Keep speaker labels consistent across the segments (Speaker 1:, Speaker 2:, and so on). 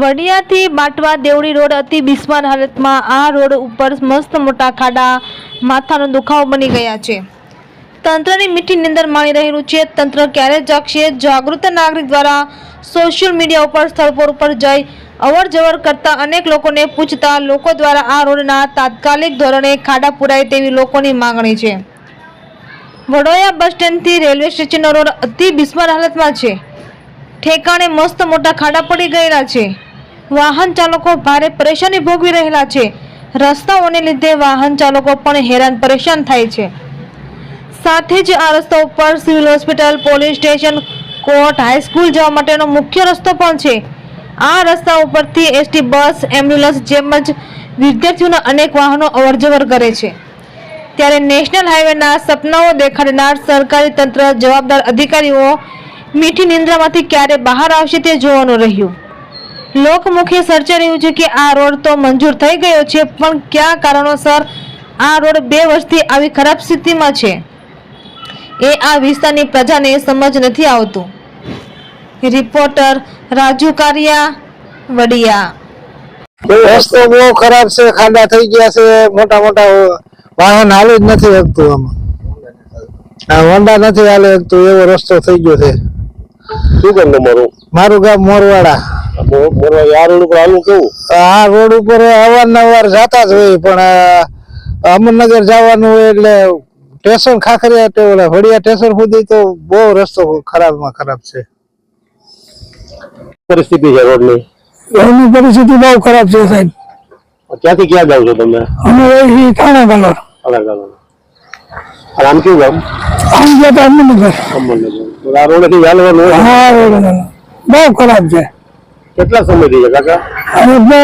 Speaker 1: વડિયાથી Batwa દેવડી road અતિ બિસ્માર હાલતમાં આ રોડ ઉપર મસ્ત મોટા ખાડા માથાનો દુખાવો બની ગયા છે. તંત્રની મીઠી નિંદર માણી રહેલું છે. તંત્ર ક્યારે જાગશે? જાગૃત નાગરિક દ્વારા સોશિયલ મીડિયા ઉપર સ્થળ પર ઉપર જઈ અવર જવર કરતા અનેક લોકોને પૂછતા લોકો દ્વારા આ રોડના તાત્કાલિક ધોરણે ખાડા પુરાય તેવી લોકોની માંગણી છે. વડોયા બસ સ્ટેન્ડથી રેલવે સ્ટેશનનો રોડ અતિ બિસ્માર હાલતમાં છે. ઠેકાણે મસ્ત મોટા ખાડા પડી ગયેલા છે. વાહન ચાલકો ભારે પરેશાની ભોગવી રહેલા છે. રસ્તાઓને લીધે વાહન ચાલકો પણ હેરાન પરેશાન થાય છે. સાથે જ આ રસ્તા ઉપર civil hospital, police station, court, high school જવા માટેનો મુખ્ય રસ્તો પણ છે. આ રસ્તા ઉપરથી એસટી બસ, એમ્બ્યુલન્સ જેમ જ વિદ્યાર્થીઓના અનેક વાહનો અવરજવર કરે છે. ત્યારે નેશનલ હાઈવેના સપનાઓ દેખાડનાર સરકારી તંત્ર જવાબદાર અધિકારીઓ મીઠી નિંદ્રામાંથી ક્યારે બહાર આવશે તે જોવાનું રહ્યું. લોકમુખે સર્ચાઈ રહ્યું છે કે આ રોડ તો મંજૂર થઈ ગયો છે પણ કયા કારણોસર આ રોડ બે વર્ષથી આવી ખરાબ સ્થિતિમાં છે? એ આ વિસ્તારની પ્રજાને સમજ નથી આવતું. રિપોર્ટર રાજુ કારિયા વડિયા.
Speaker 2: રસ્તો બહુ ખરાબ છે ખાડા થઈ ગયા છે મોટા મોટા વાહન હાલી જ નથી શકતું આમાં. આ હોન્ડા નથી હાલી શકતું એવો રસ્તો થઈ ગયો છે.
Speaker 3: શું કામ તમારું?
Speaker 2: મારું ગામ મોરવાડા.
Speaker 3: મોરવા આ રોડ ઉપર હાલવું કેવું?
Speaker 2: આ રોડ ઉપર અવારનવાર જતા જ હોય પણ અમરનગર જવાનું હોય એટલે સ્ટેશન ખાખરિયા તે વડિયા સ્ટેશન સુધી તો બહુ રસ્તો ખરાબમાં ખરાબ છે.
Speaker 3: પરિસ્થિતિ છે રોડની?
Speaker 2: એની પરિસ્થિતિ બહુ ખરાબ છે સાહેબ.
Speaker 3: ક્યાંથી ક્યાં જાવ છો તમે?
Speaker 2: અમે અહીં થાણા ગલો
Speaker 3: અલગ અલગ અને આમ કેવું ગામ?
Speaker 2: આમ ગયા અમરનગર.
Speaker 3: અમરનગર. આ રોડેથી ચાલવાનું હોય?
Speaker 2: હા રોડ બહુ ખરાબ છે.
Speaker 3: કેટલા સમયથી છે કાકા?
Speaker 2: અને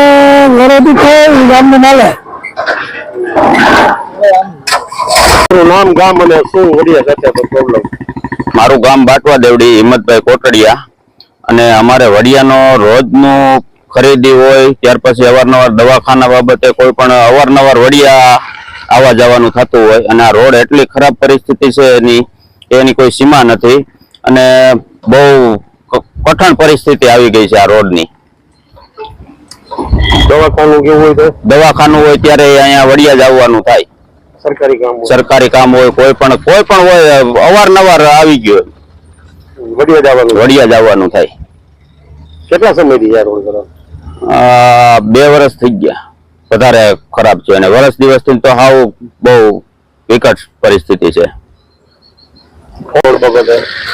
Speaker 2: ઘરેથી કોઈ ગામને
Speaker 3: મળે. નામ ગામ અને શું વડિયા સાથે પ્રોબ્લેમ
Speaker 4: મારું ગામ બાટવા દેવડી હિંમતભાઈ કોટડિયા. અને અમારે વડિયાનો રોજનું ખરીદી હોય ત્યાર પછી અવારનવાર દવાખાના બાબતે કોઈ પણ અવારનવાર વડિયા આવવા જવાનું થતું હોય અને આ રોડ એટલી ખરાબ પરિસ્થિતિ છે એની એની કોઈ સીમા નથી. અને બહુ કઠણ પરિસ્થિતિ આવી ગઈ છે આ રોડની.
Speaker 3: દવાખાનું કેવું હોય તો?
Speaker 4: દવાખાનું હોય ત્યારે અહીંયા વડિયા જવાનું થાય.
Speaker 3: સરકારી કામ
Speaker 4: સરકારી કામ હોય કોઈ પણ કોઈ પણ હોય અવારનવાર આવી ગયો
Speaker 3: વડિયા જવાનું
Speaker 4: વડિયા જવાનું થાય.
Speaker 3: કેટલા સમયથી આ રોડ ખરાબ?
Speaker 4: બે વર્ષ થઈ ગયા. વધારે ખરાબ છે અને વર્ષ દિવસથી તો હાવ બહુ વિકટ પરિસ્થિતિ છે.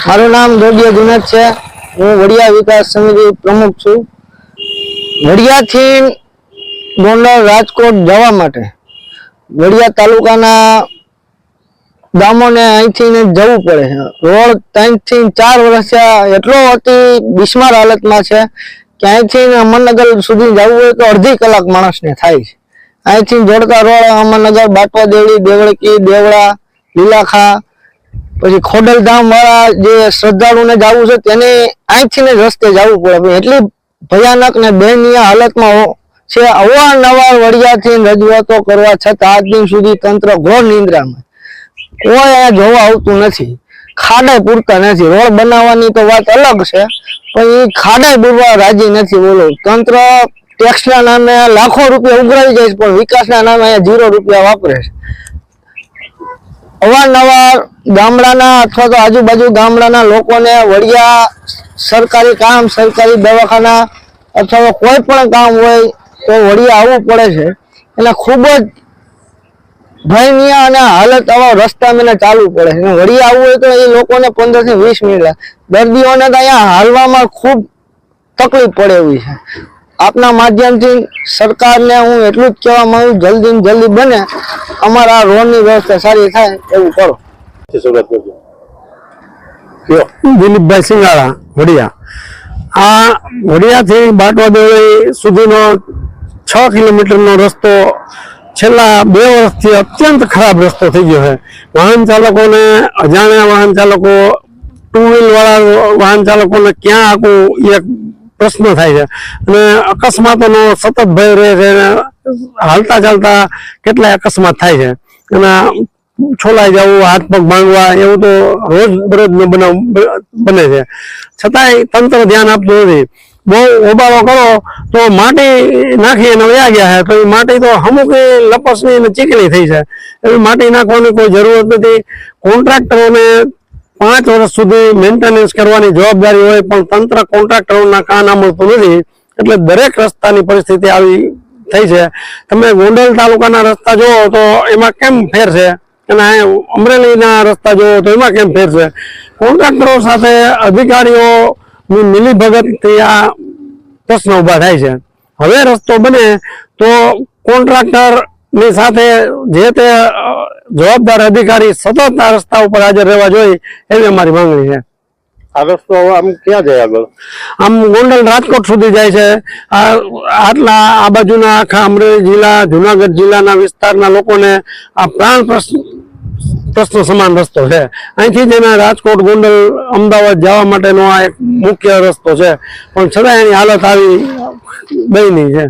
Speaker 2: મારું નામ દોડિયા જુનેદ છે. હું વડિયા વિકાસ સમિતિ પ્રમુખ છું. વડિયાથી ગોંડલ રાજકોટ જવા માટે વડિયા તાલુકાના ગામોને અહીંથી જવું પડે. રોડ ત્રણથી ચાર વર્ષ એટલો અતિ બિસ્માર હાલતમાં છે કે અહીંથી અમરનગર સુધી જવું હોય તો અડધી કલાક માણસને થાય છે. અહીંથી જોડતા રોડ અમરનગર, બાટવા દેવડી દેવળકી, દેવળા, લીલાખા પછી ખોડલધામ વાળા જે શ્રદ્ધાળુને જવું છે તેને અહીંથી ને રસ્તે જવું પડે. એટલી ભયાનક ને દયનીય હાલતમાં છે અવારનવાર વડિયાથી રજૂઆતો કરવા છતાં આજ દિન સુધી તંત્ર ઘોર નિંદ્રામાં કોઈ અહીંયા જોવા આવતું નથી. ખાડે પૂરતા નથી. રોડ બનાવવાની તો વાત અલગ છે, પણ એ ખાડે પૂરવા રાજી નથી બોલો. તંત્ર ટેક્સના નામે લાખો રૂપિયા ઉઘરાવી જાય છે, પણ વિકાસના નામે અહીંયા ઝીરો રૂપિયા વાપરે છે. અવારનવાર ગામડાના અથવા તો આજુબાજુ ગામડાના લોકોને વડિયા સરકારી કામ, સરકારી દવાખાના અથવા તો કોઈ પણ કામ હોય તો વડિયા આવવું પડે છે. એટલે ખૂબ જ ભયનીય અને હાલત આવા રસ્તા મને ચાલવું પડે છે. વડિયા આવવું હોય તો એ લોકોને પંદરથી વીસ મિનિટ દર્દીઓને તો અહીંયા હાલવામાં ખૂબ તકલીફ પડે એવી છે. આપના માધ્યમથી સરકારને હું એટલું જ કહેવા માંગુ જલ્દી જલ્દી બને. અમારા રોડની વ્યવસ્થા સારી થાય એવું કરો. દિલીપભાઈ સિંગાળા વડિયા. આ વડિયાથી બાટવા દેવળી સુધીનો છ કિલોમીટરનો રસ્તો છેલ્લા બે વર્ષથી અત્યંત ખરાબ રસ્તો થઈ ગયો છે. વાહન ચાલકોને અજાણ્યા વાહન ચાલકો ટુ વ્હીલવાળા વાહન ચાલકોને ક્યાં આખું એક પ્રશ્ન થાય છે. અને અકસ્માતોનો સતત ભય રહે છે હાલતા ચાલતા કેટલાય અકસ્માત થાય છે. અને છોલાઈ જવું, હાથ પગ ભાંગવા એવું તો રોજ બરોજ બનાવ, બને છે. છતાંય તંત્ર ધ્યાન આપતું નથી.
Speaker 3: બહુ ઓબાળો કરો, તો માટી નાખી અને વયા ગયા છે. તો એ માટી તો અમુક લપસની અને ચીકણી થઈ છે. એવી માટી નાખવાની કોઈ જરૂરત નથી. કોન્ટ્રાક્ટરોને પાંચ વર્ષ સુધી મેન્ટેનન્સ કરવાની જવાબદારી હોય, પણ તંત્ર કોન્ટ્રાક્ટરોના કાન આમળતું નથી. એટલે દરેક રસ્તાની પરિસ્થિતિ આવી થઈ છે. તમે ગોંડલ તાલુકાના રસ્તા જુઓ તો એમાં કેમ ફેર છે? અને અમરેલીના રસ્તા જુઓ તો એમાં કેમ ફેર છે? કોન્ટ્રાક્ટરો સાથે અધિકારીઓની મિલીભગતથી આ પ્રશ્ન ઊભા થાય છે. હવે રસ્તો બને તો કોન્ટ્રાક્ટરની સાથે જે તે જવાબદાર અધિકારી સતત આ રસ્તા ઉપર હાજર રહેવા જોઈએ એવી અમારી માંગણી છે.
Speaker 5: આ રસ્તો હવે આમ ક્યાં જાય આગળ?
Speaker 3: આમ ગોંડલ રાજકોટ સુધી જાય છે. આટલા આ બાજુના આખા અમરેલી જિલ્લા, જુનાગઢ જિલ્લાના વિસ્તારના લોકોને આ પ્રાણ પ્રશ્ન સમાન રસ્તો છે. અહીંથી જ એના રાજકોટ, ગોંડલ, અમદાવાદ જવા માટેનો આ એક મુખ્ય રસ્તો છે. પણ છતાં એની હાલત આવી બની છે.